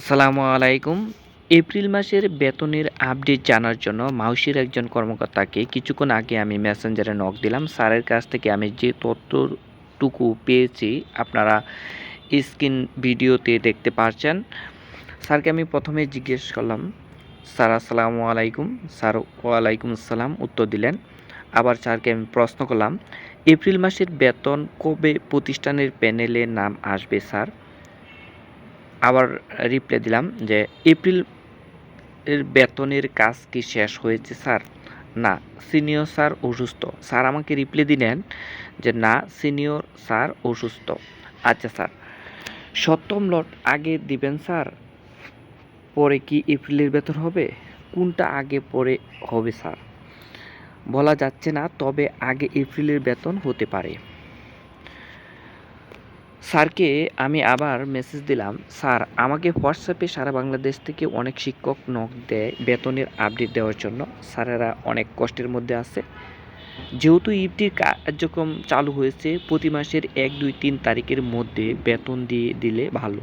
আসসালামু আলাইকুম। এপ্রিল মাসের বেতনের আপডেট জানার জন্য মাউসির একজন কর্মকর্তাকে কিছুক্ষণ আগে আমি মেসেঞ্জারে নক দিলাম। স্যারের কাছ থেকে আমি যে তথ্যটুকু পেয়েছি আপনারা স্ক্রিন ভিডিওতে দেখতে পারছেন। স্যারকে আমি প্রথমে জিজ্ঞেস করলাম, স্যার, আসসালামু আলাইকুম। স্যার, ওয়ালাইকুম আসসালাম। উত্তর দিলেন। আবার স্যারকে আমি প্রশ্ন করলাম, এপ্রিল মাসের বেতন কবে প্রতিষ্ঠানের প্যানেলে নাম আসবে, স্যার? আবার রিপ্লাই দিলাম যে এপ্রিল এর বেতনের কাজ কি শেষ হয়েছে, স্যার? না সিনিয়র স্যার অসুস্থ। স্যার, আমাকে রিপ্লাই দিলেন যে না সিনিয়র স্যার অসুস্থ। আচ্ছা স্যার। সপ্তম লট আগে দিবেন, স্যার? পরে কি এপ্রিলের বেতন হবে? কোনটা আগে পরে হবে, স্যার? বলা যাচ্ছে না, তবে আগে এপ্রিলের বেতন হতে পারে। স্যারকে আমি আবার মেসেজ দিলাম, স্যার, আমাকে হোয়াটসঅ্যাপে সারা বাংলাদেশ থেকে অনেক শিক্ষক নক দেয় বেতনের আপডেট দেওয়ার জন্য। স্যারেরা অনেক কষ্টের মধ্যে আছে। যেহেতু ইফটির কার্যক্রম চালু হয়েছে, প্রতি মাসের এক, দুই, তিন তারিখের মধ্যে বেতন দিয়ে দিলে ভালো।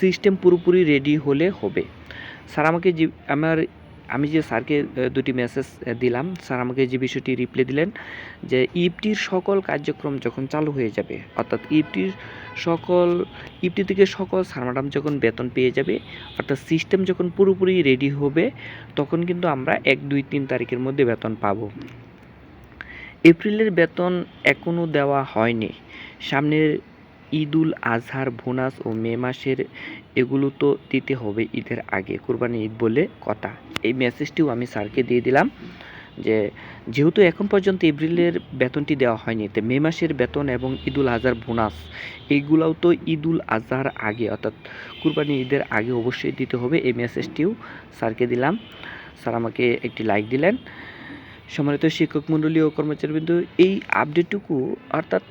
সিস্টেম পুরোপুরি রেডি হলে হবে। স্যার, আমাকে আমার আমি যে স্যারকে দুটি মেসেজ দিলাম, স্যার আমাকে যে বিষয়টি রিপ্লাই দিলেন যে ইফটির সকল কার্যক্রম যখন চালু হয়ে যাবে, অর্থাৎ ইফটির সকল ইফটি থেকে সকল স্যার ম্যাডাম যখন বেতন পেয়ে যাবে, অর্থাৎ সিস্টেম যখন পুরোপুরি রেডি হবে, তখন কিন্তু আমরা এক, দুই, তিন তারিখের মধ্যে বেতন পাবো। এপ্রিলের বেতন এখনও দেওয়া হয়নি। সামনের ঈদুল আজহার বোনাস ও মে মাসের এগুলো তো দিতে হবে ঈদের আগে, কোরবানি ঈদ বলে কথা। এই মেসেজটিও আমি স্যারকে দিয়ে দিলাম যে, যেহেতু এখন পর্যন্ত এপ্রিলের বেতনটি দেওয়া হয়নি, তো মে মাসের বেতন এবং ঈদুল আজহার বোনাস এইগুলাও তো ঈদুল আজহার আগে, অর্থাৎ কুরবানি ঈদের আগে অবশ্যই দিতে হবে, এই মেসেজটিও স্যারকে দিলাম। স্যার আমাকে একটি লাইক দিলেন। সম্মানিত শিক্ষক মণ্ডলী ও কর্মচারীবৃন্দ, এই আপডেটটুকু অর্থাৎ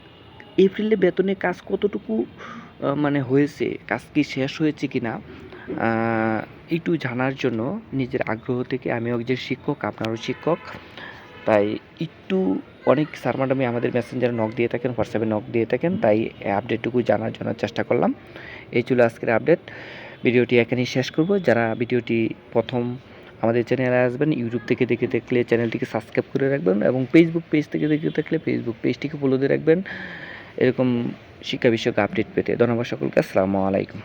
এপ্রিলে বেতনে কাজ কতটুকু মানে হয়েছে, কাজ কি শেষ হয়েছে কি না একটু জানার জন্য নিজের আগ্রহ থেকে আমি একজন শিক্ষক, আপনারও শিক্ষক, তাই একটু অনেক স্যার ম্যাডামই আমাদের মেসেঞ্জারে নক দিয়ে থাকেন হোয়াটসঅ্যাপে নক দিয়ে থাকেন, তাই আপডেটটুকু জানার জন্য চেষ্টা করলাম। এই ছিল আজকের আপডেট ভিডিওটি এখানেই শেষ করব। যারা ভিডিওটি প্রথম আমাদের চ্যানেলে আসবেন ইউটিউব থেকে দেখে দেখলে চ্যানেলটিকে সাবস্ক্রাইব করে রাখবেন এবং ফেসবুক পেজ থেকে দেখে থাকলে ফেসবুক পেজটিকে ফলো দিয়ে রাখবেন। এরকম শিক্ষা বিষয়ক আপডেট পেতে ধন্যবাদ সকলকে। আসসালামু আলাইকুম।